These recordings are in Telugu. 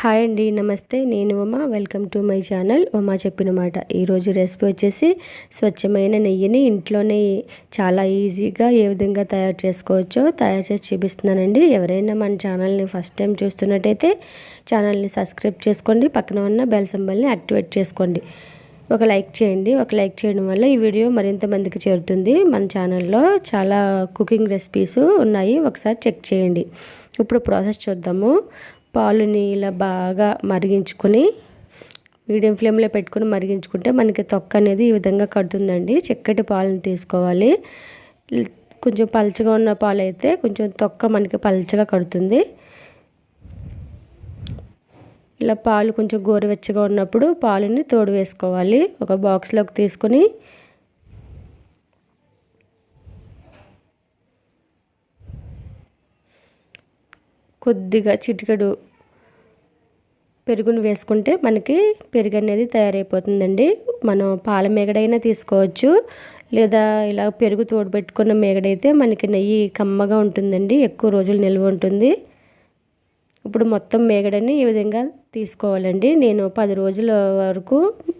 హాయ్ అండి నమస్తే. నేను Uma. Welcome to my channel. Uma చెప్పిన మాట. ఈరోజు రెసిపీ వచ్చేసి స్వచ్ఛమైన నెయ్యిని ఇంట్లోనే చాలా ఈజీగా ఏ విధంగా తయారు చేసుకోవచ్చో తయారు చేసి చూపిస్తున్నానండి. ఎవరైనా మన ఛానల్ని ఫస్ట్ టైం చూస్తున్నట్టయితే ఛానల్ని సబ్స్క్రైబ్ చేసుకోండి పక్కన ఉన్న బెల్ సింబల్ని యాక్టివేట్ చేసుకోండి. ఒక లైక్ చేయండి. ఒక లైక్ చేయడం వల్ల ఈ వీడియో మరింత మందికి చేరుతుంది. మన ఛానల్లో చాలా కుకింగ్ రెసిపీస్ ఉన్నాయి. ఒకసారి చెక్ చేయండి. ఇప్పుడు ప్రాసెస్ చూద్దాము. పాలుని ఇలా బాగా మరిగించుకొని మీడియం ఫ్లేమ్లో పెట్టుకొని మరిగించుకుంటే మనకి తొక్క అనేది ఈ విధంగా కడుతుందండి. చక్కటి పాలను తీసుకోవాలి. కొంచెం పలచగా ఉన్న పాలు అయితే కొంచెం తొక్క మనకి పలచగా కడుతుంది. ఇలా పాలు కొంచెం గోరువెచ్చగా ఉన్నప్పుడు పాలుని తోడు వేసుకోవాలి. ఒక బాక్స్లోకి తీసుకొని కొద్దిగా చిటికెడు పెరుగును వేసుకుంటే మనకి పెరుగు అనేది తయారైపోతుందండి. మనం పాల మేగడైనా తీసుకోవచ్చు. లేదా ఇలా పెరుగు తోడు పెట్టుకున్న మేగడైతే మనకి నెయ్యి కమ్మగా ఉంటుందండి. ఎక్కువ రోజులు నిల్వ ఉంటుంది. ఇప్పుడు మొత్తం మేగడని ఈ విధంగా తీసుకోవాలండి. నేను పది రోజుల వరకు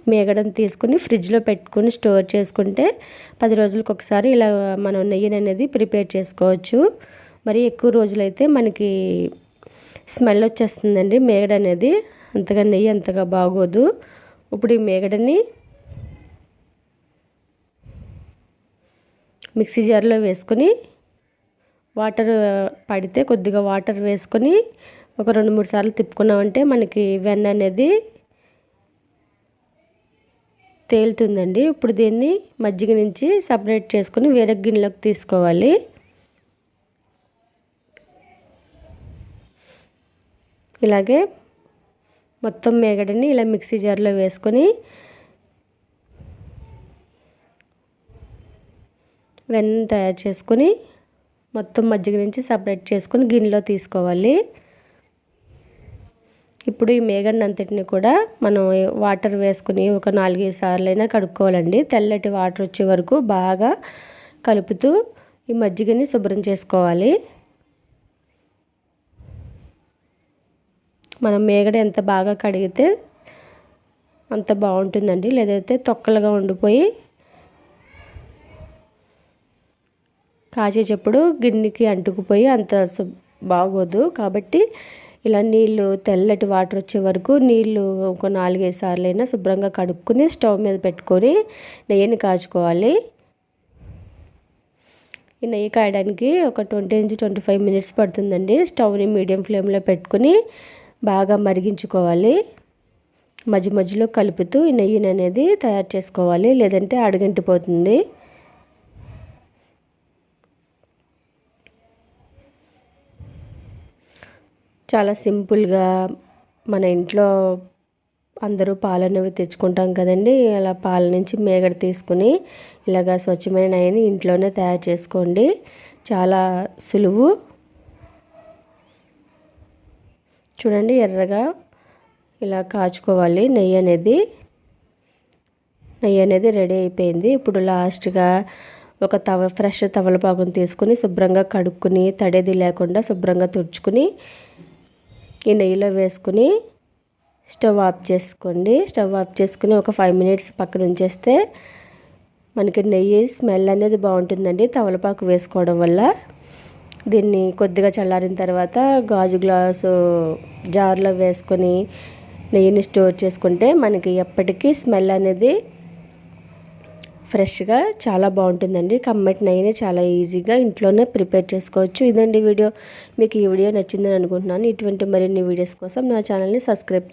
మేగడని తీసుకుని ఫ్రిడ్జ్లో పెట్టుకుని స్టోర్ చేసుకుంటే పది రోజులకు ఒకసారి ఇలా మనం నెయ్యిని అనేది ప్రిపేర్ చేసుకోవచ్చు. మరి ఎక్కువ రోజులైతే మనకి స్మెల్ వచ్చేస్తుందండి మేగడ అనేది. అంతగా నెయ్యి అంతగా బాగోదు. ఇప్పుడు ఈ మేగడని మిక్సీ జార్లో వేసుకొని వాటర్ పడితే కొద్దిగా వాటర్ వేసుకొని ఒక రెండు మూడు సార్లు తిప్పుకున్నామంటే మనకి వెన్న అనేది తేలుతుందండి. ఇప్పుడు దీన్ని మజ్జిగ నుంచి సపరేట్ చేసుకొని వేరే గిన్నెలోకి తీసుకోవాలి. ఇలాగే మొత్తం మేగడని ఇలా మిక్సీ జార్లో వేసుకొని వెన్న తయారు చేసుకొని మొత్తం మజ్జిగ నుంచి సపరేట్ చేసుకొని గిన్నెలో తీసుకోవాలి. ఇప్పుడు ఈ మేగడ్ని అంతటిని కూడా మనం వాటర్ వేసుకుని ఒక నాలుగైదు సార్లు అయినా కడుక్కోవాలండి. తెల్లటి వాటర్ వచ్చే వరకు బాగా కలుపుతూ ఈ మజ్జిగని శుభ్రం చేసుకోవాలి. మనం మేగడ ఎంత బాగా కడిగితే అంత బాగుంటుందండి. లేదైతే తొక్కలుగా ఉండిపోయి కాచేటప్పుడు గిన్నెకి అంటుకుపోయి అంత బాగోదు. కాబట్టి ఇలా నీళ్ళు తెల్లటి వాటర్ వచ్చే వరకు నీళ్ళు ఒక నాలుగైదు సార్లు అయినా శుభ్రంగా కడుక్కుని స్టవ్ మీద పెట్టుకొని నెయ్యిని కాచుకోవాలి. ఈ నెయ్యి కాయడానికి ఒక ట్వంటీ నుంచి ట్వంటీ ఫైవ్ మినిట్స్ పడుతుందండి. స్టవ్ని మీడియం ఫ్లేమ్లో పెట్టుకుని బాగా మరిగించుకోవాలి. మధ్య మధ్యలో కలుపుతూ ఈ నెయ్యిని అనేది తయారు చేసుకోవాలి. లేదంటే అడుగంటిపోతుంది చాలా సింపుల్గా మన ఇంట్లో అందరూ పాలనేవి తెచ్చుకుంటాం కదండి. అలా పాల నుంచి మేగడ తీసుకుని ఇలాగ స్వచ్ఛమైన నెయ్యిని ఇంట్లోనే తయారు చేసుకోండి. చాలా సులువు. చూడండి ఎర్రగా ఇలా కాచుకోవాలి. నెయ్యి అనేది నెయ్యి అనేది రెడీ అయిపోయింది. ఇప్పుడు లాస్ట్గా ఒక తవ ఫ్రెష్ తవలపాకుని తీసుకుని శుభ్రంగా కడుక్కుని తడేది లేకుండా శుభ్రంగా తుడుచుకుని ఈ నెయ్యిలో వేసుకుని స్టవ్ ఆఫ్ చేసుకోండి. స్టవ్ ఆఫ్ చేసుకుని ఒక ఫైవ్ మినిట్స్ పక్కన ఉంచేస్తే మనకి నెయ్యి స్మెల్ అనేది బాగుంటుందండి తవలపాకు వేసుకోవడం వల్ల. దీన్ని కొద్దిగా చల్లారిన తర్వాత గాజు గ్లాసు జార్లో వేసుకొని నెయ్యిని స్టోర్ చేసుకుంటే మనకి ఎప్పటికీ స్మెల్ అనేది ఫ్రెష్గా చాలా బాగుంటుందండి. కమ్మటి నెయ్యిని చాలా ఈజీగా ఇంట్లోనే ప్రిపేర్ చేసుకోవచ్చు. ఇదండి వీడియో. మీకు ఈ వీడియో నచ్చిందని అనుకుంటున్నాను. ఇటువంటి మరిన్ని వీడియోస్ కోసం నా ఛానల్ని సబ్స్క్రైబ్